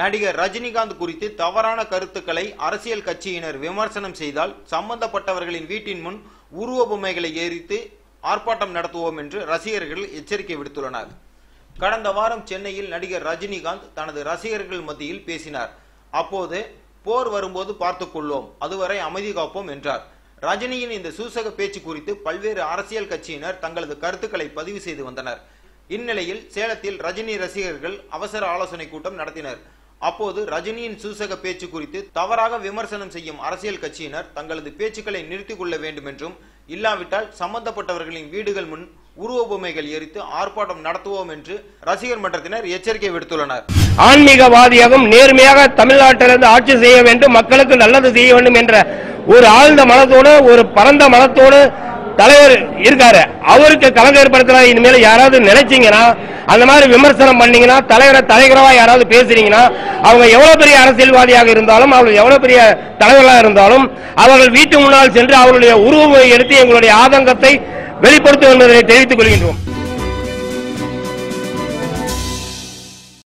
நடிகர் ரஜினிகாந்த் குறித்து தவறான கருத்துக்களை அரசியல் கட்சியினர் விமர்சனம் செய்தால் சம்பந்தப்பட்டவர்களின் வீட்டின் முன் உருவ பொம்மைகளை எரித்து ஆர்ப்பாட்டம் நடத்துவோம் என்று ரசிகர்கள் எச்சரிக்கை விடுத்துள்ளனர். கடந்த வாரம் சென்னையில் நடிகர் ரஜினிகாந்த் தனது ரசிகர்கள் மத்தியில் பேசினார். அப்போது போர் வரும்போது பார்த்துக் கொள்வோம் அதுவரை அமைதி காப்போம் என்றார். ரஜினியின் இந்த சூசக பேச்சு குறித்து பல்வேறு அரசியல் கட்சியினர் தங்களது கருத்துக்களை பதிவு செய்து வந்தனர். இந்நிலையில் சேலத்தில் ரஜினி ரசிகர்கள் அவசர ஆலோசனை கூட்டம் நடத்தினர். அப்போது ரஜினியின் சூசக பேச்சு குறித்து தவறாக விமர்சனம் செய்யும் அரசியல் கட்சியினர் தங்களது பேச்சுக்களை நிறுத்திக் கொள்ள வேண்டும் என்றும் இல்லாவிட்டால் சம்பந்தப்பட்டவர்களின் வீடுகள் முன் உருவ பொம்மைகள் எரித்து ஆர்ப்பாட்டம் நடத்துவோம் என்று ரசிகர் மன்றத்தினர் எச்சரிக்கை விடுத்துள்ளனர். ஆன்மீகவாதியாகவும் நேர்மையாக தமிழ்நாட்டிலிருந்து ஆட்சி செய்ய வேண்டும் மக்களுக்கு நல்லது செய்ய வேண்டும் என்ற ஒரு ஆழ்ந்த மனத்தோடு ஒரு பரந்த மனத்தோடு தலைவர் இருக்காரு. அவருக்கு கலங்க ஏற்படுத்தலாம் இனிமேல் யாராவது நினைச்சீங்கன்னா அந்த மாதிரி விமர்சனம் பண்ணீங்கன்னா தலைவரை தலைவரா யாராவது பேசுறீங்கன்னா அவங்க எவ்வளவு பெரிய அரசியல்வாதியாக இருந்தாலும் அவர்கள் எவ்வளவு பெரிய தலைவர்களாக இருந்தாலும் அவர்கள் வீட்டு முன்னால் சென்று அவர்களுடைய உருவத்தை எடுத்து எங்களுடைய ஆதங்கத்தை வெளிப்படுத்தும் என்பதை தெரிவித்துக் கொள்கின்றோம்.